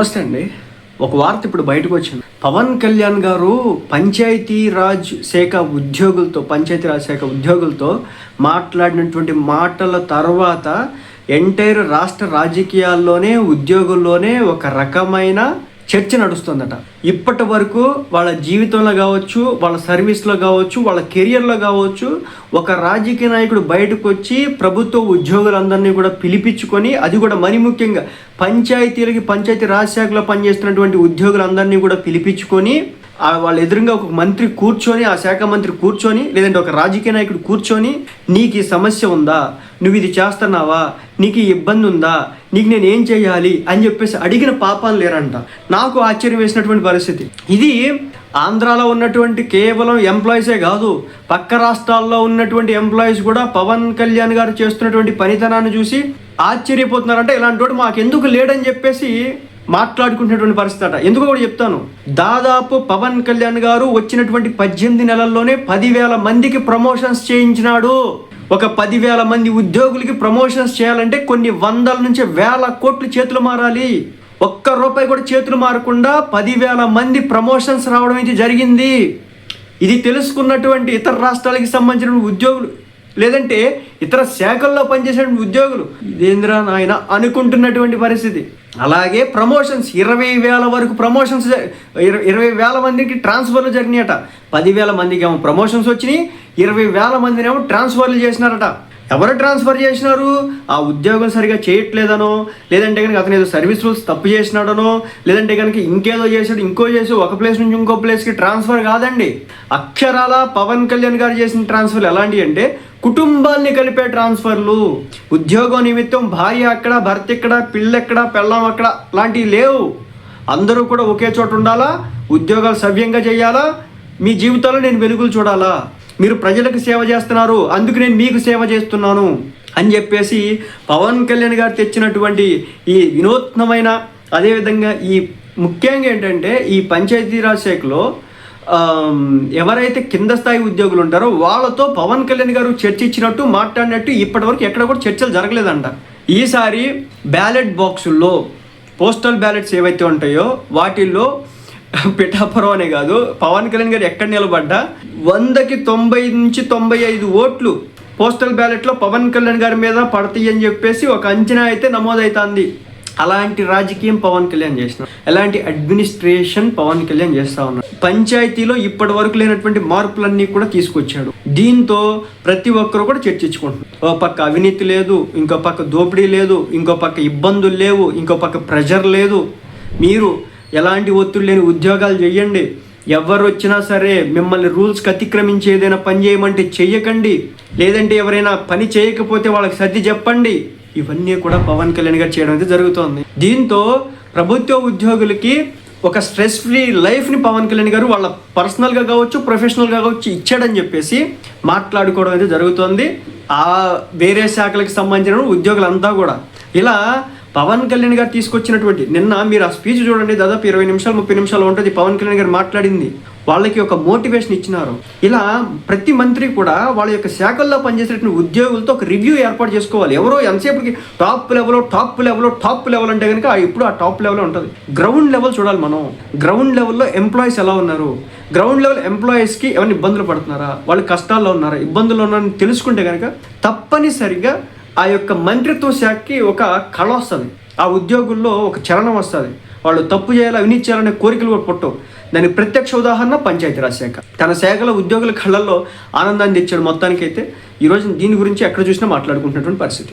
నమస్తే అండి. ఒక వార్త ఇప్పుడు బయటకు వచ్చింది. పవన్ కళ్యాణ్ గారు పంచాయతీ రాజ్ శాఖ ఉద్యోగులతో పంచాయతీ రాజ్ శాఖ ఉద్యోగులతో మాట్లాడినటువంటి మాటల తర్వాత ఎంటైర్ రాష్ట్ర రాజకీయాల్లోనే ఉద్యోగుల్లోనే ఒక రకమైన చర్చ నడుస్తుందట. ఇప్పటి వరకు వాళ్ళ జీవితంలో కావచ్చు వాళ్ళ సర్వీస్లో కావచ్చు వాళ్ళ కెరియర్లో కావచ్చు ఒక రాజకీయ నాయకుడు బయటకు వచ్చి ప్రభుత్వ ఉద్యోగులందరినీ కూడా పిలిపించుకొని అది కూడా మరి ముఖ్యంగా పంచాయతీలకి పంచాయతీ రాజ్ శాఖలో పనిచేస్తున్నటువంటి ఉద్యోగులందరినీ కూడా పిలిపించుకొని వాళ్ళ ఎదురుగా ఒక మంత్రి కూర్చొని ఆ శాఖ మంత్రి కూర్చొని లేదంటే ఒక రాజకీయ నాయకుడు కూర్చొని నీకు ఈ సమస్య ఉందా? నువ్వు ఇది చేస్తున్నావా? నీకు ఈ ఇబ్బంది ఉందా? నీకు నేను ఏం చేయాలి? అని చెప్పేసి అడిగిన పాపాలు లేరంట. నాకు ఆశ్చర్యం వేసినటువంటి పరిస్థితి. ఇది ఆంధ్రాలో ఉన్నటువంటి కేవలం ఎంప్లాయీసే కాదు పక్క రాష్ట్రాల్లో ఉన్నటువంటి ఎంప్లాయీస్ కూడా పవన్ కళ్యాణ్ గారు చేస్తున్నటువంటి పనితనాన్ని చూసి ఆశ్చర్యపోతున్నారంటే. ఇలాంటి వాడు మాకు ఎందుకు లేడని చెప్పేసి మాట్లాడుకుంటున్నటువంటి పరిస్థితి అట. ఎందుకు కూడా చెప్తాను. దాదాపు పవన్ కళ్యాణ్ గారు వచ్చినటువంటి పద్దెనిమిది నెలల్లోనే పదివేల మందికి ప్రమోషన్స్ చేయించినాడు. ఒక పదివేల మంది ఉద్యోగులకి ప్రమోషన్స్ చేయాలంటే కొన్ని వందల నుంచి వేల కోట్లు చేతులు మారాలి. ఒక్క రూపాయి కూడా చేతులు మారకుండా పదివేల మంది ప్రమోషన్స్ రావడం అయితే జరిగింది. ఇది తెలుసుకున్నటువంటి ఇతర రాష్ట్రాలకి సంబంధించిన ఉద్యోగులు లేదంటే ఇతర శాఖల్లో పనిచేసే ఉద్యోగులు ఇదేంద్రా నాయన అనుకుంటున్నటువంటి పరిస్థితి. అలాగే ప్రమోషన్స్ ఇరవై వేల వరకు ప్రమోషన్స్ ఇరవై వేల మందికి ట్రాన్స్ఫర్లు జరిగినాయట. పదివేల మందికి ఏమో ప్రమోషన్స్ వచ్చినాయి ఇరవై వేల మందినేమో ట్రాన్స్ఫర్లు చేసినారట. ఎవరు ట్రాన్స్ఫర్ చేసినారు? ఆ ఉద్యోగం సరిగా చేయట్లేదనో? లేదంటే కనుక అతను ఏదో సర్వీస్ రూల్స్ తప్పు చేసినాడనో? లేదంటే కనుక ఇంకేదో చేశాడు ఇంకో చేసి ఒక ప్లేస్ నుంచి ఇంకో ప్లేస్కి ట్రాన్స్ఫర్ కాదండి. అక్షరాల పవన్ కళ్యాణ్ గారు చేసిన ట్రాన్స్ఫర్ ఎలాంటివి అంటే కుటుంబాన్ని కలిపే ట్రాన్స్ఫర్లు ఉద్యోగం నిమిత్తం భార్య అక్కడ భర్త ఇక్కడ పిల్లెక్కడ పెళ్ళం అక్కడ లాంటివి లేవు. అందరూ కూడా ఒకే చోట ఉండాలా? ఉద్యోగాలు సవ్యంగా చేయాలా? మీ జీవితంలో నేను వెలుగులు చూడాలా? మీరు ప్రజలకు సేవ చేస్తున్నారు అందుకు నేను మీకు సేవ చేస్తున్నాను అని చెప్పేసి పవన్ కళ్యాణ్ గారు తెచ్చినటువంటి ఈ వినూత్నమైన అదేవిధంగా ఈ ముఖ్యంగా ఏంటంటే ఈ పంచాయతీరాజ్ శాఖలో ఎవరైతే కింద స్థాయి ఉద్యోగులు ఉంటారో వాళ్ళతో పవన్ కళ్యాణ్ గారు చర్చించినట్టు మాట్లాడినట్టు ఇప్పటివరకు ఎక్కడ కూడా చర్చలు జరగలేదంట. ఈసారి బ్యాలెట్ బాక్సుల్లో పోస్టల్ బ్యాలెట్స్ ఏవైతే ఉంటాయో వాటిల్లో పిఠాపురం అనే కాదు. పవన్ కళ్యాణ్ గారు ఎక్కడ నిలబడ్డా? వందకి తొంభై నుంచి తొంభై ఐదు ఓట్లు పోస్టల్ బ్యాలెట్లో పవన్ కళ్యాణ్ గారి మీద పడతాయి అని చెప్పేసి ఒక అంచనా అయితే నమోదవుతుంది అలాంటి రాజకీయం పవన్ కళ్యాణ్ చేసిన. ఎలాంటి అడ్మినిస్ట్రేషన్ పవన్ కళ్యాణ్ చేస్తా ఉన్నాడు. పంచాయతీలో ఇప్పటి వరకు లేనటువంటి మార్పులన్నీ కూడా తీసుకొచ్చాడు. దీంతో ప్రతి ఒక్కరు కూడా చర్చించుకుంటున్నారు. ఓ పక్క అవినీతి లేదు ఇంకో పక్క దోపిడీ లేదు ఇంకో పక్క ఇబ్బందులు లేవు ఇంకో పక్క ప్రెజర్ లేదు. మీరు ఎలాంటి ఒత్తిడి లేని ఉద్యోగాలు చేయండి ఎవరు వచ్చినా సరే మిమ్మల్ని రూల్స్కి అతిక్రమించి ఏదైనా పని చేయమంటే చెయ్యకండి. లేదంటే ఎవరైనా పని చేయకపోతే వాళ్ళకి సర్ది చెప్పండి. ఇవన్నీ కూడా పవన్ కళ్యాణ్ గారు చేయడం అయితే జరుగుతోంది. దీంతో ప్రభుత్వ ఉద్యోగులకి ఒక స్ట్రెస్ ఫ్రీ లైఫ్ని పవన్ కళ్యాణ్ గారు వాళ్ళ పర్సనల్గా కావచ్చు ప్రొఫెషనల్గా కావచ్చు ఇచ్చాడని చెప్పేసి మాట్లాడుకోవడం అయితే జరుగుతోంది. ఆ వేరే శాఖలకు సంబంధించిన ఉద్యోగులంతా కూడా. ఇలా పవన్ కళ్యాణ్ గారు తీసుకొచ్చినటువంటి నిన్న మీరు ఆ స్పీచ్ చూడండి దాదాపు ఇరవై నిమిషాలు ముప్పై నిమిషాలు ఉంటుంది పవన్ కళ్యాణ్ గారు మాట్లాడింది. వాళ్ళకి ఒక మోటివేషన్ ఇచ్చినారు. ఇలా ప్రతి మంత్రి కూడా వాళ్ళ యొక్క శాఖల్లో పనిచేసేటువంటి ఉద్యోగులతో ఒక రివ్యూ ఏర్పాటు చేసుకోవాలి. ఎవరో ఎంతసేపటికి top level top level top level అంటే కనుక ఎప్పుడు ఆ టాప్ లెవెల్ ఉంటుంది. గ్రౌండ్ లెవెల్ చూడాలి మనం. గ్రౌండ్ లెవెల్లో ఎంప్లాయీస్ ఎలా ఉన్నారు? గ్రౌండ్ లెవెల్ ఎంప్లాయీస్కి ఏమైనా ఇబ్బందులు పడుతున్నారా? వాళ్ళు కష్టాల్లో ఉన్నారా? ఇబ్బందులు ఉన్నారని తెలుసుకుంటే కనుక తప్పనిసరిగా ఆ యొక్క మంత్రిత్వ శాఖకి ఒక కళ వస్తుంది ఆ ఉద్యోగుల్లో ఒక చలనం వస్తుంది. వాళ్ళు తప్పు చేయాలి అవినీతి చేయాలనే కోరికలు కూడా పుట్టవు. దానికి ప్రత్యక్ష ఉదాహరణ పంచాయతీరాజ్ శాఖ. తన శాఖలో ఉద్యోగుల కళ్ళల్లో ఆనందాన్ని తెచ్చాడు మొత్తానికైతే. ఈరోజు దీని గురించి ఎక్కడ చూసినా మాట్లాడుకుంటున్నటువంటి పరిస్థితి.